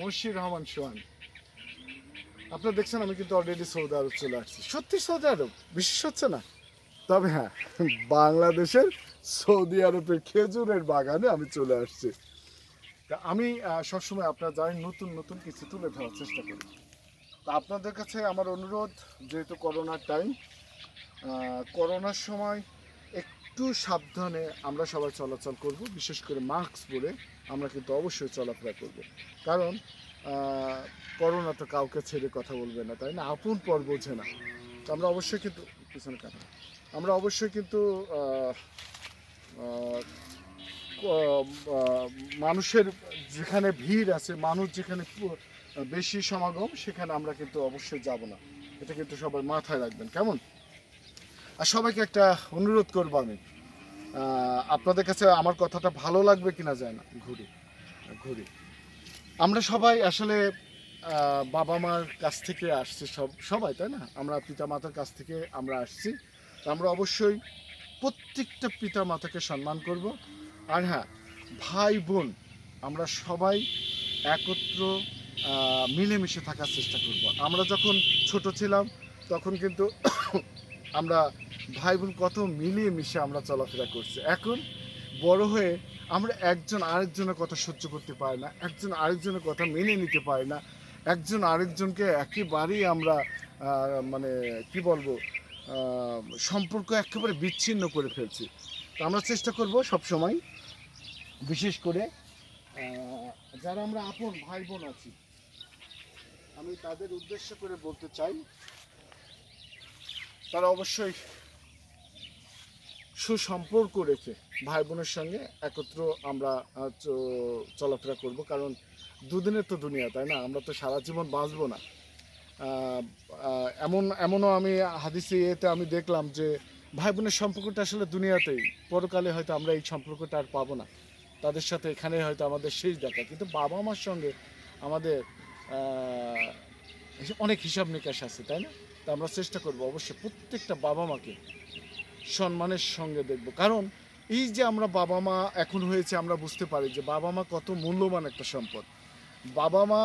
মশির রহমান সোহান। আপনারা দেখছেন, আমি কিন্তু অলরেডি সৌদি আরব চলে আসছি। সত্যি সৌদি আরব? বিশ্বাস হচ্ছে না? তবে হ্যাঁ বাংলাদেশের সৌদি আরবের খেজুরের বাগানে আমি চলে আসছি। তা আমি সবসময় আপনারা জানেন, নতুন নতুন কিছু তুলে ধরার চেষ্টা করি। তা আপনাদের কাছে আমার অনুরোধ, যেহেতু করোনার টাইম করোনার সময় একটু সাবধানে আমরা সবাই চলাচল করব, বিশেষ করে মাস্ক পরে আমরা কিন্তু অবশ্যই চলাফেরা করব। কারণ করোনা তো কাউকে ছেড়ে কথা বলবে না, তাই না? আপন পর বোঝে না। তো আমরা অবশ্যই কিন্তু, পিছনে কাটা। আমরা অবশ্যই কিন্তু মানুষের যেখানে ভিড় আছে, মানুষ যেখানে বেশি সমাগম, সেখানে আমরা কিন্তু অবশ্যই যাব না। এটা কিন্তু সবাই মাথায় রাখবেন। কেমন? আর সবাইকে একটা অনুরোধ করব আমি। আপনাদের কাছে আমার কথাটা ভালো লাগবে কিনা যায় না। ঘুরি ঘুরি। আমরা সবাই আসলে বাবা মার কাছ থেকে আসছি সব, সবাই, তাই না? আমরা পিতা মাতার কাছ থেকে আমরা আসছি। আমরা অবশ্যই প্রত্যেকটা পিতা মাতাকে সম্মান করব। আর হ্যাঁ ভাই, বোন, আমরা সবাই একত্র মিলেমিশে থাকার চেষ্টা করব। আমরা যখন ছোট ছিলাম, তখন কিন্তু আমরা ভাই বোন কত মিলিয়ে মিশে আমরা চলাফেরা করছি। এখন বড় হয়ে আমরা একজন আরেকজনের কথা সহ্য করতে পারি না, একজন আরেকজনের কথা মেনে নিতে পারি না, একজন আরেকজনকে একেবারেই আমরা মানে কি বলব সম্পর্ক একেবারে বিচ্ছিন্ন করে ফেলছি। তো আমরা চেষ্টা করব সব সময় বিশেষ করে যারা আমরা আপন ভাই বোন আছি, আমি তাদের উদ্দেশ্য করে বলতে চাই তারা অবশ্যই সুসম্পর্ক রেখে ভাই বোনের সঙ্গে একত্র আমরা চলাফেরা করব। কারণ দুদিনের তো দুনিয়া, তাই না? আমরা তো সারা জীবন বাঁচবো না। এমন, এমনও আমি হাদিসে এতে আমি দেখলাম যে ভাই বোনের সম্পর্কটা আসলে দুনিয়াতেই। পরকালে হয়তো আমরা এই সম্পর্কটা আর পাবো না। তাদের সাথে এখানে হয়তো আমাদের শেষ দেখা। কিন্তু বাবা মার সঙ্গে আমাদের অনেক হিসাব নিকাশ আছে, তাই না? তা আমরা চেষ্টা করব অবশ্যই প্রত্যেকটা বাবা মাকে সম্মানের সঙ্গে দেখব। কারণ এই যে আমরা বাবা মা এখন হয়েছে, আমরা বুঝতে পারি যে বাবা মা কত মূল্যবান একটা সম্পদ। বাবা মা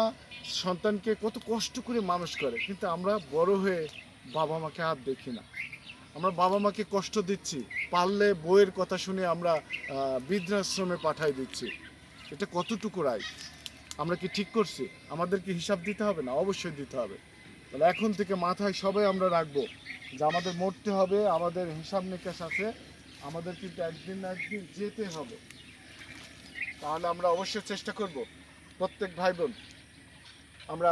সন্তানকে কত কষ্ট করে মানুষ করে, কিন্তু আমরা বড় হয়ে বাবা মাকে হাত দেখি না। আমরা বাবা মাকে কষ্ট দিচ্ছি, পারলে বইয়ের কথা শুনে আমরা বৃদ্ধাশ্রমে পাঠাই দিচ্ছি। এটা কতটুকু রায়? আমরা কি ঠিক করছি? আমাদের কি হিসাব দিতে হবে না? অবশ্যই দিতে হবে। তাহলে এখন থেকে মাথায় সবাই আমরা রাখব যে আমাদের মরতে হবে, আমাদের হিসাব নিকাশ আছে, আমাদের কিন্তু একদিন না একদিন যেতে হবে। তাহলে আমরা অবশ্যই চেষ্টা করব, প্রত্যেক ভাই বোন আমরা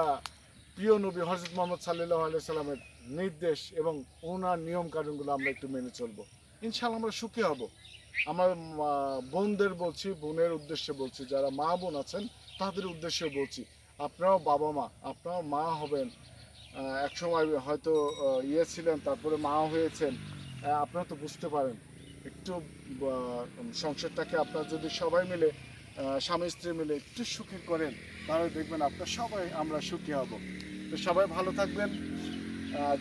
প্রিয় নবী হজরত মোহাম্মদ সাল্লাহ আলিয়া সাল্লামের নির্দেশ এবং ওনার নিয়ম কানুনগুলো আমরা একটু মেনে চলবো। ইনশাল্লাহ আমরা সুখী হব। আমার বোনদের বলছি, বোনের উদ্দেশ্যে বলছি, যারা মা বোন আছেন, তাদের উদ্দেশ্যে বলছি, আপনারাও বাবা মা আপনারাও মা হবেন একসময় হয়তো ইয়ে ছিলেন, তারপরে মা হয়েছেন। আপনারা তো বুঝতে পারেন। একটু সংসারটাকে আপনার যদি সবাই মিলে স্বামী স্ত্রী মিলে একটু সুখী করেন, তাহলে দেখবেন আপনার সবাই আমরা সুখী হব। তো সবাই ভালো থাকবেন।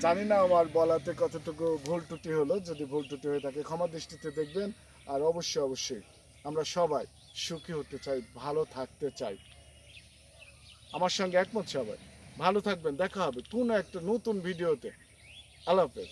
জানি না আমার বলাতে কতটুকু ভুল ত্রুটি হলো, যদি ভুল ত্রুটি হয়ে থাকে ক্ষমা দৃষ্টিতে দেখবেন। আর অবশ্যই অবশ্যই আমরা সবাই সুখী হতে চাই, ভালো থাকতে চাই। আমার সঙ্গে একমত সবাই। ভালো থাকবেন দেখা হবে কোনো একটা নতুন ভিডিওতে আল্লাহ হাফেজ।